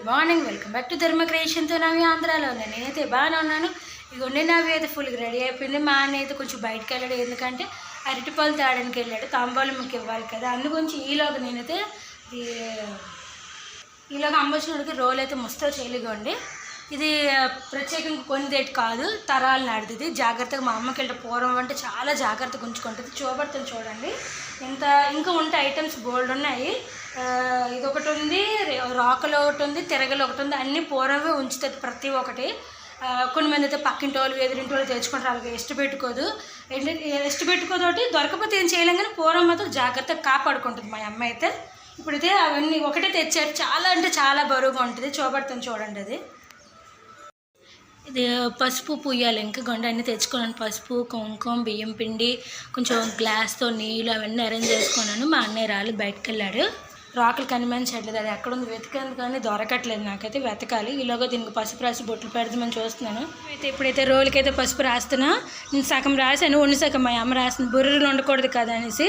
Good morning welcome back to Dharma క్రియేషన్తో నవి ఆంధ్రాలో ఉన్నాను నేనైతే బాగానే ఉన్నాను. ఇగోండి నవి అయితే ఫుల్గా రెడీ అయిపోయింది. మా అన్న అయితే కొంచెం బయటకు వెళ్ళాడు. ఎందుకంటే అరటిపాలు తాడానికి వెళ్ళాడు. తాంబాలు మీకు ఇవ్వాలి కదా. అందుగురించి ఈలోగా నేనైతే ఈ ఈలోగా వచ్చిన రోల్ అయితే ముస్తో చేయలేగండి ఇది ప్రత్యేకంగా ప్రత్యేకంగా కొనిదేటి కాదు తరాలు నాటిది. జాగ్రత్తగా మా అమ్మకి వెళ్ళి పూర్వం అంటే చాలా జాగ్రత్తగా ఉంచుకుంటుంది. చూపడుతుంది చూడండి. ఇంత ఇంకా ఉంటే ఐటమ్స్ బోల్డ్ ఉన్నాయి. ఇది ఒకటి ఉంది రాకలు ఒకటి ఉంది తిరగలు ఒకటి ఉంది. అన్ని పూర్వమే ఉంచుతుంది ప్రతి ఒక్కటి. కొన్ని మంది అయితే పక్కింటి వాళ్ళు ఎదురింటి వాళ్ళు తెచ్చుకుంటారు అలాగే ఇష్ట పెట్టుకోదు. ఏంటంటే ఇష్ట పెట్టుకోదోటి దొరకపోతే ఏం చేయలేం కానీ పూర్వం మాత్రం జాగ్రత్తగా కాపాడుకుంటుంది మా అమ్మ అయితే. ఇప్పుడైతే అవన్నీ ఒకటే తెచ్చారు. చాలా అంటే చాలా బరువుగా ఉంటుంది. చూపడుతుంది చూడండి అది. ఇది పసుపు పుయ్యాలి. ఇంకా గొండ అన్నీ తెచ్చుకున్నాను. పసుపు కుంకుమ బియ్యం పిండి కొంచెం గ్లాస్తో నీళ్ళు అవన్నీ అరేంజ్ చేసుకున్నాను. మా అన్నయ్య రాళ్ళు బయటకు వెళ్ళాడు రాకులు కనిపించట్లేదు అది ఎక్కడ ఉంది వెతికాను కానీ దొరకట్లేదు నాకైతే వెతకాలి. ఈలోగా దీనికి పసుపు రాసి బొట్లు పెడదామని చూస్తున్నాను. అయితే ఇప్పుడైతే రోలుకైతే పసుపు రాస్తున్నా. నేను సగం రాశాను ఒండి సగం మా అమ్మ రాసిన బుర్రలు ఉండకూడదు కదా అనేసి.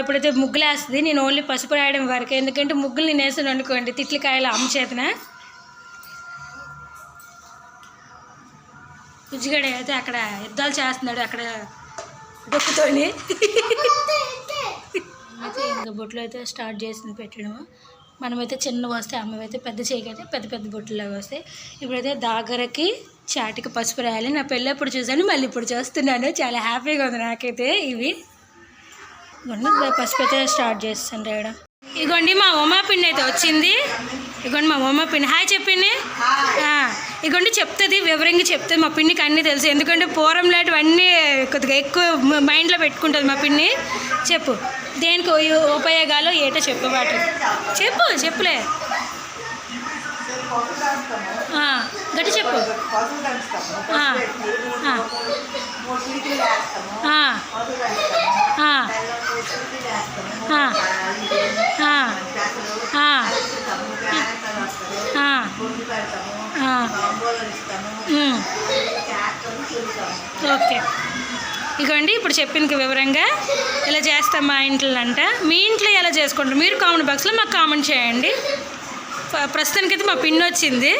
ఇప్పుడైతే ముగ్గులు వేస్తుంది నేను ఓన్లీ పసుపు రాయడం వరకు. ఎందుకంటే ముగ్గులు నేను వేసాను అనుకోండి తిట్లకాయలు అమ్మ చేతన. బుజ్జిగాడు అయితే అక్కడ యుద్ధాలు చేస్తున్నాడు అక్కడ డొక్కుతోని అయితే ఇంకా బొట్లు అయితే స్టార్ట్ చేసింది పెట్టడము. మనమైతే చిన్న వస్తే అమ్మవైతే పెద్ద చేయగలిగితే పెద్ద పెద్ద బొట్టులాగా వస్తాయి. ఇప్పుడైతే దాగరకి చాటికి పసుపు రాయాలి. నా పెళ్ళప్పుడు చూసాను మళ్ళీ ఇప్పుడు చూస్తున్నాను. చాలా హ్యాపీగా ఉంది నాకైతే ఇవి. పసుపు అయితే స్టార్ట్ చేస్తాను రాయడం. ఇగోండి మా ఉమా పిండి అయితే వచ్చింది. ఇగోండి మా ఉమా పిండి. హాయ్ చెప్పింది ఇగోండి చెప్తుంది వివరంగా చెప్తుంది మా పిన్నికి అన్నీ తెలుసు. ఎందుకంటే పూర్వం లాంటివన్నీ కొద్దిగా ఎక్కువ మైండ్లో పెట్టుకుంటుంది మా పిన్ని. చెప్పు. దేనికి ఉపయోగాలు ఏటో చెప్పు వాటి చెప్పు చెప్పులే. గట్టి చెప్పు. ఆ, ఓకే. ఇగోండి ఇప్పుడు చెప్పింది వివరంగా ఇలా చేస్తాం మా ఇంట్లో అంట మీ ఇంట్లో ఎలా చేసుకుంటారు? మీరు కామెంట్ బాక్స్లో మాకు కామెంట్ చేయండి. ప్రస్తుతానికైతే మా పిన్ వచ్చింది.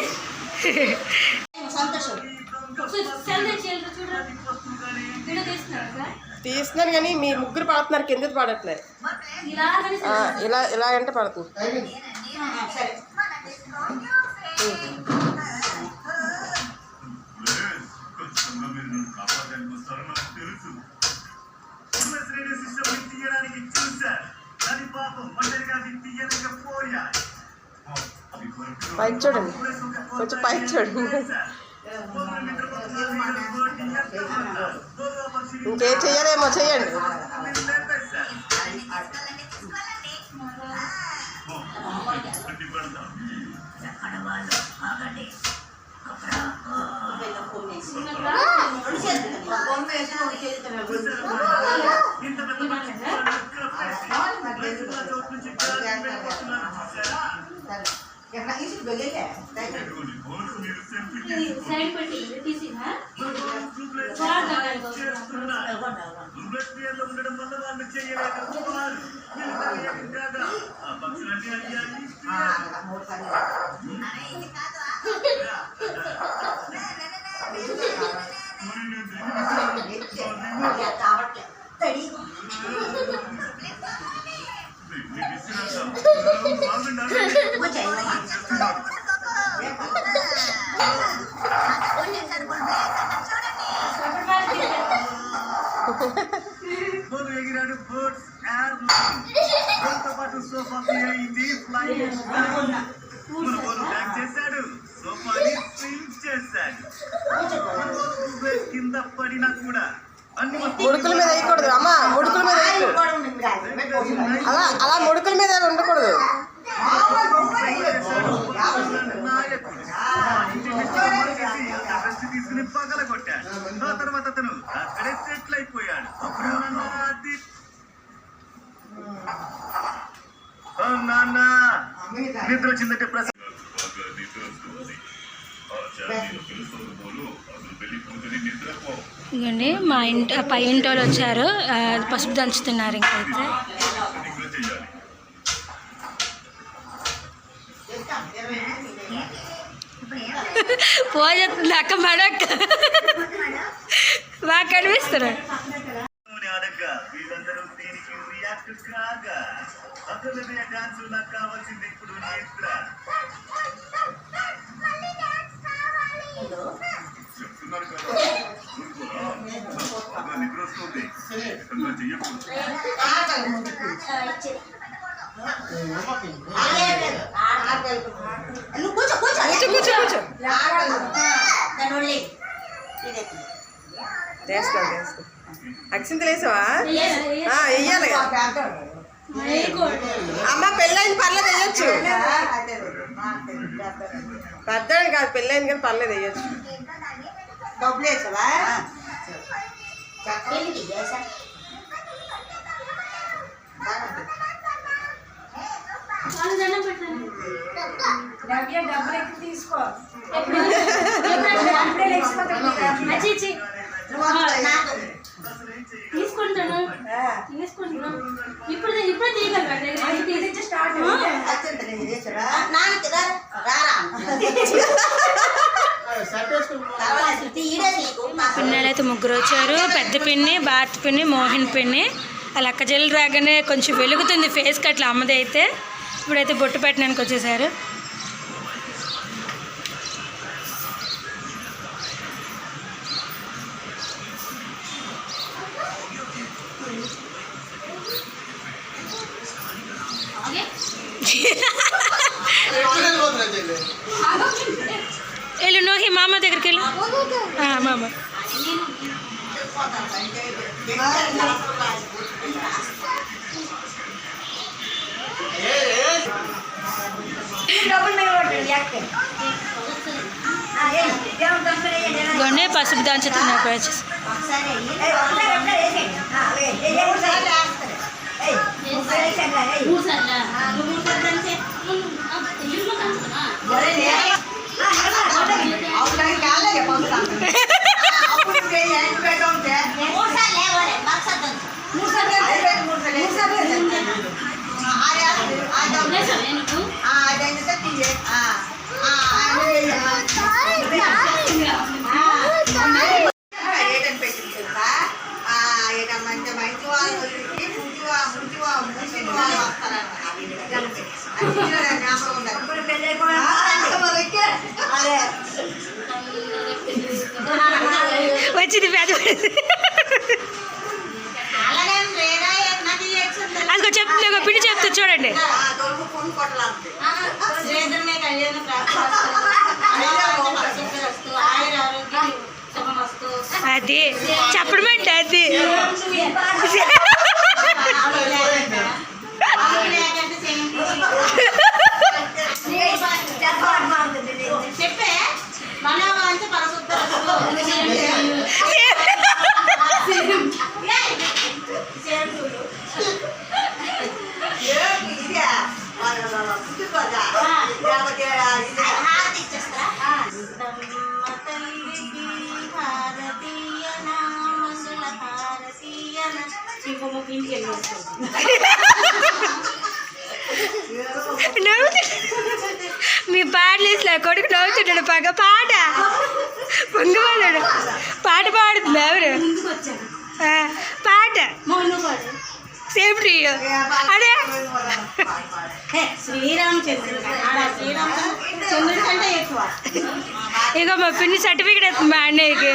తీస్తున్నాను కానీ మీ ముగ్గురు పాడుతున్నారు కింద పాడట్లేదు ఇలా ఇలా అంటే పడుతుంది పైకి చూడండి కొంచెం పైకి చూడండి ఇంకేం చెయ్యలేమో చెయ్యండి. ఇంత పెద్ద यहाँ इस बगल है सेंट पटी इट इज़ हाँ? ఎగిరాడు బర్డ్స్ ఎయిర్ దాంతో పాటు సోఫా అయింది ఫ్లైయింగ్ బ్యాక్ చేశాడు. సోఫాని స్వింగ్ చేశాడు నువ్వే కింద పడినా కూడా అన్ని ముడుకుల మీద వేయకూడదు. అమ్మ ముడుకుల మీద అలా అలా ముడుకుల మీద ఉండకూడదు నాయకుడు అరెస్ట్ తీసుకుని పగల కొట్టాడు ఆ తర్వాత అతను అక్కడే సెటిల్ అయిపోయాడు. అప్పుడు నాన్న నిద్ర వచ్చిందంటే ప్రస ఇదిగోండి మా ఇంటి పై ఇంటి వాళ్ళు వచ్చారు. పసుపు దంచుతున్నారు ఇంకైతే. పోజేస్తుంది అక్క మడక్క బాగా చెయ్యకూడదు నువ్వు కూర్చో కూర్చో కూర్చో. అక్షింతలు వేసావా? ఆ, వెయ్యాలి. అమ్మ పెళ్ళైన పర్లేదు వేయచ్చు. పెద్దవాడు కాదు పెళ్ళైన కానీ పర్లేదు వేయచ్చు. డబ్బులు వేసావా? తీసుకుంటాను. తీసుకుంటాను ఇప్పుడు ఇప్పుడే తీయగలరా స్టార్ట్ పిన్నెలు అయితే ముగ్గురు వచ్చారు. పెద్ద పిన్ని భారత పిన్ని మోహన్ పిన్ని. వాళ్ళ అక్క చెల్లి రాగానే కొంచెం వెలుగుతుంది ఫేస్ కట్ల అమ్మది అయితే ఇప్పుడైతే బొట్టు పెట్టడానికి వచ్చేసారు. వెళ్ళు నోహి మామ దగ్గరికి వెళ్ళు. ఆ, మామ గొండే పసుపు దంచుతున్నారు వచ్చేసి వచ్చింది వ్యాధి అదిగో చెప్తుంది పిడి చెప్తుంది చూడండి. అది చెప్పడమేంటి అంటే అది. మీ పాటలు కొడుకు నవ్వుతున్నాడు పగ పాట. పొంగిపోయాడు పాట పాడుతుంది ఎవరు? పాట. శ్రీరామచంద్రుడు శ్రీరామచంద్రుడి కంటే ఎక్కువ ఇక మా పిన్ని సర్టిఫికేట్ ఎత్తుంది మా అన్నయ్యకి.